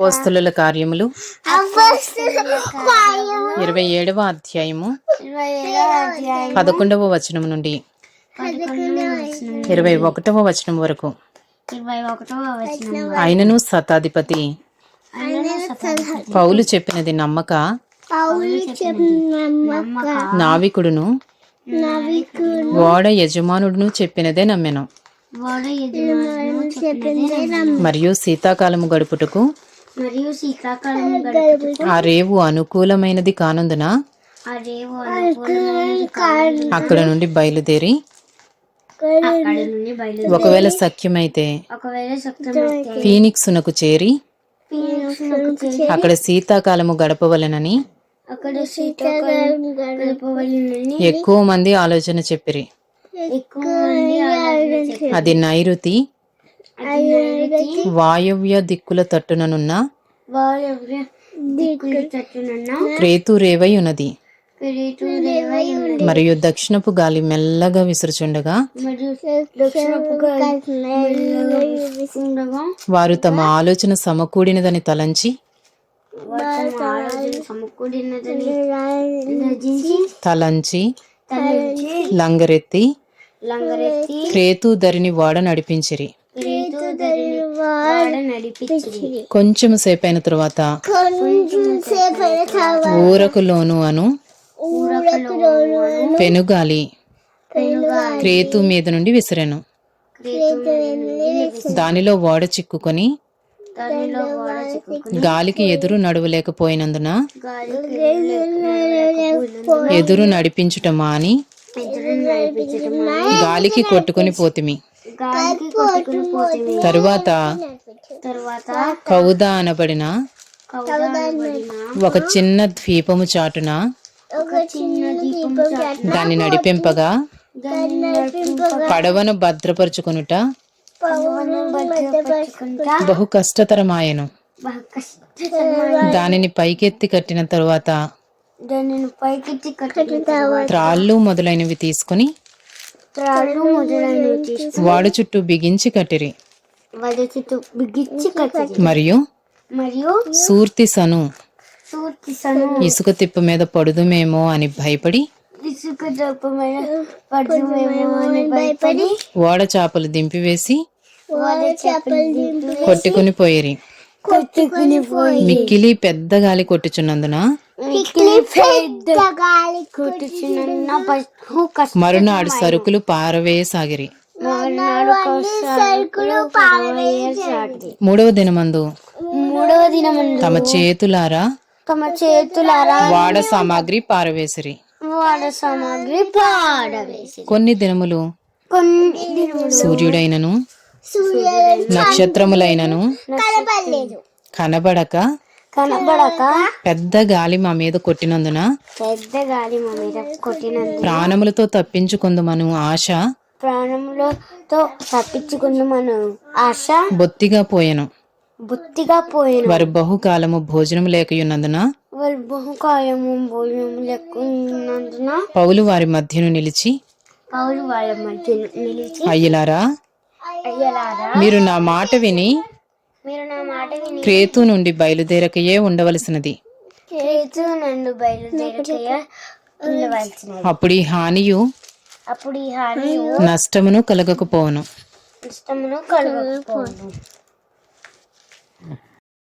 అపోస్తలుల కార్యములు ఇరవై ఏడవ అధ్యాయము పదకొండవ వచనం నుండి ఇరవై ఒకటవ వచనం వరకు. ఆయనను శతాధిపతి. పౌలు చెప్పినది నమ్మక. నావికుడును. ఓడ యజమానుడును చెప్పినదే నమ్మెను. మరియు శీతాకాలము గడుపుటకు మరియు శీతాకాలం ఆ రేవు అనుకూలమైనది కానందున ఆ రేవు అనుకూలమైనది కాదు. అక్కడ నుండి బయలుదేరి అక్కడ నుండి బయలు ఒకవేళ సఖ్యమైతే ఒకవేళ శక్తమైతే ఫీనిక్సునకు చేరి అక్కడ శీతాకాలము గడపవలెనని అక్కడ శీతాకాలం గడపవలనని ఎక్కువ మంది ఆలోచన చెప్పిరి ఎక్కువ మంది ఆలోచన చేశారు. అది నైరుతి అది నైరుతి వాయవ్య దిక్కుల తట్టుననున్న క్రేతు రేవై ఉన్నది మరియు దక్షిణపు గాలి మెల్లగా విసురుచుండగా మరియు దక్షిణపు గాలి మెల్లగా వీస్తుండగా వారు తమ ఆలోచన సమకూడినదని తలంచి వారు తమ ఆలోచన సమకూడినదని రచించి తలంచి తలంచి లంగరెత్తి లంగరెత్తి క్రేతు ధరిని వాడ నడిపించిరి. కొంచెం సేపైన తరువాత ఊరకులోను అను పెనుగాలి. క్రేతు మీద నుండి విసిరెను. దానిలో ఓడ చిక్కుకొని దానిలో వాడ చిక్కుకుని గాలికి ఎదురు నడవలేకపోయినందున గాలికి ఎదురు నడిపించుటమా అని గాలికి కొట్టుకొని పోతిమి. గాలికి కొట్టుకుని పోతుంది తరువాత తర్వాత కౌదా అనబడిన ఒక చిన్న ద్వీపము చాటున ఒక చిన్న దీపం చాటున దాన్ని నడిపింపగా దాన్ని నడిపింపగా పడవను భద్రపరుచుకొనుట బహు కష్టతరమాయను. దానిని పైకెత్తి కట్టిన తరువాత దానిని పైకెత్తి కట్టిన తర్వాత త్రాళ్ళు మొదలైనవి తీసుకుని త్రాళ్ళు మొదలైనవి తీసుకుని వాడు చుట్టూ బిగించి కట్టిరి. వారి చుట్టూ బిగించి కట్టింది మరియు మరియు సూర్తి సను. సూర్తి సను. ఇసుక తిప్ప మీద పడుదుమేమో అని భయపడి ఇసుక దప్పమైన పడుమేమో అని భయపడి ఓడ చేపలు దింపివేసి వారి చేపలు దింపి కొట్టుకుని పోయిరి. కొట్టుకుని పోయి మిక్కిలి పెద్ద గాలి కొట్టుచున్నందున మరునాడు సరుకులు పారవేయసాగిరి మూడవ దినమందు. మూడవ దినమందు తమ చేతులారా? తమ చేతులారా? వాడ సామాగ్రి పారవేసిరి. వాడ సామాగ్రి పాడవేసి కొన్ని దినములు కొన్ని దినములు సూర్యుడైనను నక్షత్రములైనను కనబడలేదు కనబడక కనబడక? పెద్ద గాలి మా మీద కొట్టినందున పెద్ద గాలి మా మీద కొట్టినందుకు ప్రాణములతో తప్పించుకుందుమను ఆశ. ప్రాణములతో తప్పించుకున్న మనం ఆశ. బొత్తిగా పోయెను. బుద్ధిగా పోయిన. వారు బహుకాలము భోజనం లేకయున్నందున వారు బహుకాయము భోజనం లెక్కున్నందున పౌలు వారి మధ్యను నిలిచి పౌలు వాళ్ళ మధ్య నిలిచి అయ్యలారా అయ్యలారా మీరు నా మాట విని క్రేతు నుండి బయలుదేరకయే ఉండవలసినది. అప్పుడు ఈ హానియు అప్పుడు ఈ హాని నష్టమును కలగకపోవును. కలగకపోను